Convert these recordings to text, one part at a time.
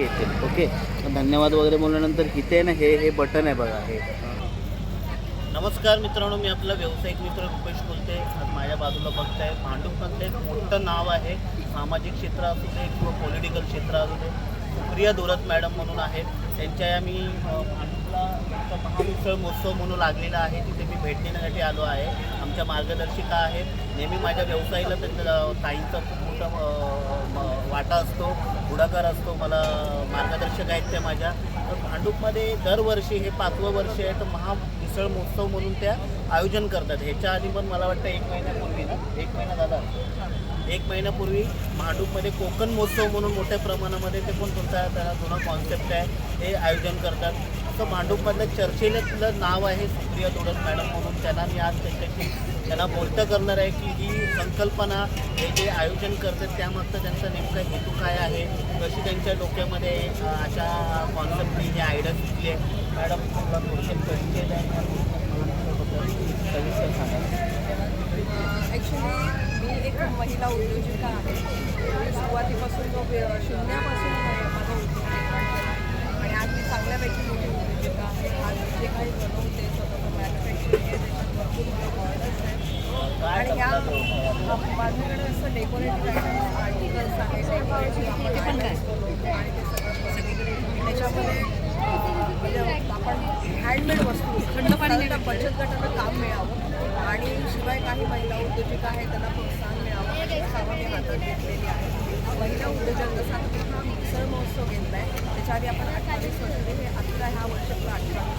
येतील ओके? धन्यवाद वगैरे बोलल्यानंतर इथे ना हे हे बटन आहे बघा हे. नमस्कार मित्रांनो मी आपला व्यावसायिक मित्र रुपेश बोलते. आज माझ्या बाजूला बघताय भांडूपमधलं एक मोठं नाव आहे. सामाजिक क्षेत्र असू दे किंवा पॉलिटिकल क्षेत्र असू दे. सुप्रिया धुरत मॅडम म्हणून आहेत त्यांच्या या मी भांडूपला महामिसळ महोत्सव म्हणून लागलेला आहे. तिथे मी भेट देण्यासाठी आलो आहे. आमच्या मार्गदर्शिका आहेत. नेहमी माझ्या व्यवसायाला त्यांच्या ताईंचा खूप मोठा वाटा असतो. पुढाकार असतो मला मार्गदर्शक आहेत त्या माझ्या. तर भांडूपमध्ये दरवर्षी हे पाचवं वर्ष आहे तर महा मिसळ महोत्सव म्हणून त्या आयोजन करतात. ह्याच्या आधी पण मला वाटतं एक महिन्यापूर्वी ना? एक महिना झाला एक महिन्यापूर्वी भांडूपमध्ये कोकण महोत्सव म्हणून मोठ्या प्रमाणामध्ये ते पण तुमचा त्याला जुना कॉन्सेप्ट आहे हे आयोजन करतात. असं भांडूपमधलं चर्चेतलं नाव आहे सुप्रिया दोडत मॅडम म्हणून. त्यांना मी आज त्यांच्याशी त्यांना बोलतं करणार आहे की ही संकल्पना हे जे आयोजन करतात त्यामागचं त्यांचा नेमका हेतू काय आहे? कशी त्यांच्या डोक्यामध्ये अशा कॉन्सेप्टनी हे आयडिया सुचली आहे? मॅडम तुम्हाला थोडक्यात परिचय द्या आणि ॲक्च्युली मी एक महिला उद्योजिका आहे. सुरुवातीपासून जो शून्यापासून माझा उद्योग आहे. आणि आज मी चांगल्यापैकी मोठी उद्योजिका आहे आज जे काही बनवते स्वतःचं मॅन्युफॅक्चरिंग आहे त्याच्यात भरपूर मला ऑर्डर्स आहेत काय आणि ह्या करता तो? माझ्याकडे असं डेकोरेटिव्ह आयटम्स आर्टिकल्स आहे डेकोरेटिव्ह आपण items बनवतो आणि ते सगळं सगळीकडे त्याच्यामध्ये म्हणजे आपण हँडमेड वस्तू खंडपाणी बचत गटाला काम मिळावं. आणि शिवाय काही महिला उद्योजिका आहेत त्यांना प्रोत्साहन मिळावं. कामं मी हातात घेतलेली आहे. महिला उद्योजक जसा हा मिसळ महोत्सव घेतला आहे त्याच्या आधी आपण अठ्ठावीस वर्ष हे अकरा ह्या वर्षातला होतं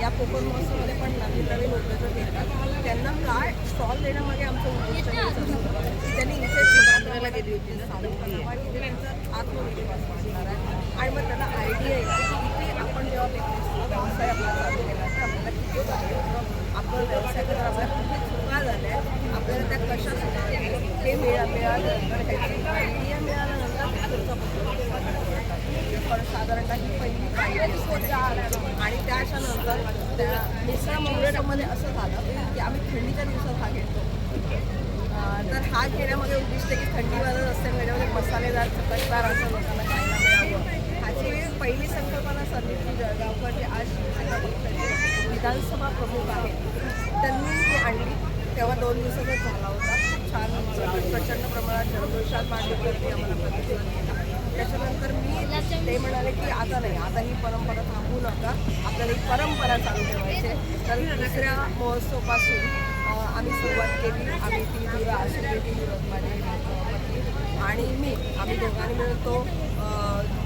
या कोकण महोत्सवामध्ये पण नवीन नवीन उद्योजक येतात. त्यांना काय स्टॉल देण्यामागे आमचं उद्दिष्ट त्यांनी इथे चित्रांद्राला गेली होती सावंतवाडी त्यांचा आत्मविश्वास वाढणार आहे. आणि मग त्यांना आयडिया येते की इथे आपण जेव्हा बिझनेस व्यवसाय आपला चालू केला तर आपल्याला किती जास्त आपण व्यवसाय करत आपल्या कुठे चुका झाल्या आपल्याला त्या कशा सुधारल्या हे मिळा मिळाल्यानंतर त्याची आयडिया मिळाल्यानंतर पुढचा साधारणतः ही पहिली पायरी होती. आणि त्याच्यानंतर त्या मिसळ महोत्सवमध्ये असं झालं की आम्ही थंडीच्या दिवसात हा घेतो तर हा घेण्यामध्ये उद्दिष्ट आहे की थंडीवाला असते त्याच्यामध्ये मसालेदार चटकदार असं लोकांना खायला मिळावं. ह्याची पहिली संकल्पना संदीपजी जळगावकर जे आज शिवसेना पक्षाचे विधानसभा प्रमुख आहेत. त्यांनी ती आणली. तेव्हा दोन दिवसातच झाला होता. खूप छान प्रचंड प्रमाणात जल्लोषात मांडणीवरती आम्हाला प्रतिसाद केला त्याच्यानंतर मी ते म्हणाले की आता नाही आता ही परंपरा थांबू नका. आपल्याला ही परंपरा चालू ठेवायची आहे. तर दुसऱ्या महोत्सवापासून आम्ही सुरुवात केली. आम्ही ती दुरा आशिर्वेदी आणि मी आम्ही दोघांनी मिळून तो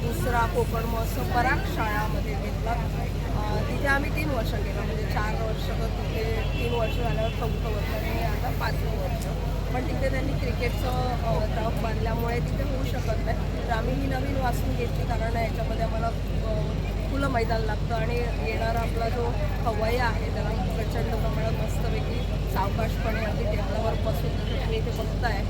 दुसरा कोकण महोत्सव पराग शाळामध्ये घेतला तिथे आम्ही तीन वर्ष केलं. म्हणजे चार वर्ष तिथे तीन वर्ष झाल्यावर चौथं वर्ष. आणि आता पाच वर्ष. पण तिथे त्यांनी क्रिकेटचं टफ बांधल्यामुळे तिथे होऊ शकत नाही. तर आम्ही ही नवीन वाचून घेतली कारण याच्यामध्ये आम्हाला खुलं मैदान लागतं आणि येणारा आपला जो हवाई आहे त्याला प्रचंड प्रमाणात मस्तपैकी सावकाशपणे अगदी टेबलावर बसून तुम्ही इथे बघताय.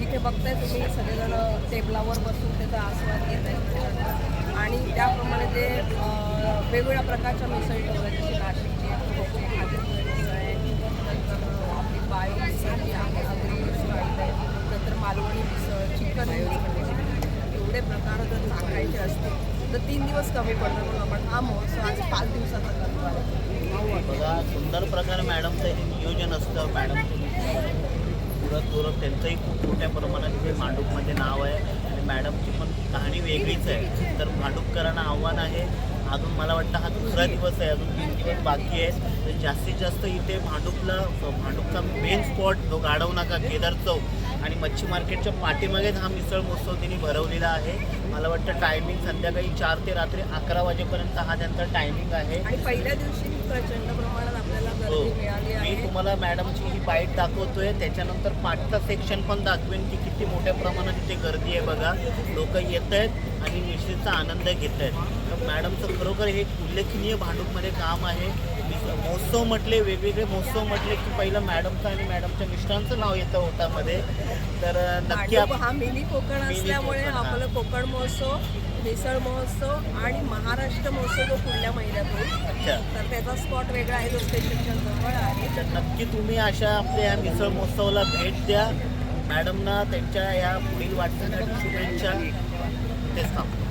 इथे बघताय तुम्ही सगळेजण टेबलावर बसून त्याचा आस्वाद घेत आहे आणि त्याप्रमाणे ते वेगवेगळ्या प्रकारच्या मिसळी ठेवल्या जशी आहे कोकणी खाद्यसंस्कृती आहे नंतर आपली बाई मिसळी आहे आगरी स्टाईल आहे नंतर मालवणी मिसळ चिकन मिसळ एवढे प्रकार जर सांगायचे असतील तर तीन दिवस कमी पडतात म्हणून आपण हा महोत्सव आज पाच दिवसाचा करतो. बघा सुंदर प्रकारे मॅडमचं हे नियोजन असतं. मॅडम पुरत पुरत त्यांचंही खूप मोठ्या प्रमाणात इथे मांडूपमध्ये नाव आहे. आणि मॅडमची पण कहाणी वेगळीच आहे. तर मांडूपकरांना आव्हान आहे. अजून मला वाटतं हा दुसरा दिवस आहे अजून तीन दिवस बाकी आहे. तर जास्तीत जास्त इथे भांडूपला भांडूपचा मेन स्पॉट जो गाडव नाका केदार चौक आणि मच्छी मार्केटच्या पाठीमागेच हा मिसळ महोत्सव त्यांनी भरवलेला आहे. मला वाटतं टायमिंग संध्याकाळी चार ते रात्री अकरा वाजेपर्यंत हा त्यांचा टायमिंग आहे. आणि पहिल्या दिवशी प्रचंड प्रमाणात आपल्याला हो. गर्दी मिळाली मी आहे. तुम्हाला मॅडमची ही बाईट दाखवतोय. त्याच्यानंतर पाठचा सेक्शन पण दाखवेन की किती मोठ्या प्रमाणात इथे गर्दी आहे बघा. लोक येत आहेत आणि निश्चितचा आनंद घेत आहेत. तर मॅडमचं खरोखर हे उल्लेखनीय भांडूपमध्ये काम आहे. महोत्सव म्हटले वेगवेगळे महोत्सव म्हटले की पहिलं मॅडमचं आणि मॅडमच्या मिस्टरांचं नाव येतं होतामध्ये. तर नक्की आप हा मिनी कोकण मिनी असल्यामुळे कोकण, हा. आपलं कोकण महोत्सव मिसळ महोत्सव आणि महाराष्ट्र महोत्सव जो पुढल्या महिन्यात होईल अच्छा. तर त्याचा स्पॉट वेगळा आहे जो स्टेशनच्या जवळ आहे. तर नक्की तुम्ही अशा आपल्या या मिसळ महोत्सवाला भेट द्या. मॅडमना त्यांच्या या पुढील वाटचालीसाठी शुभेच्छा. तेच थांबतो.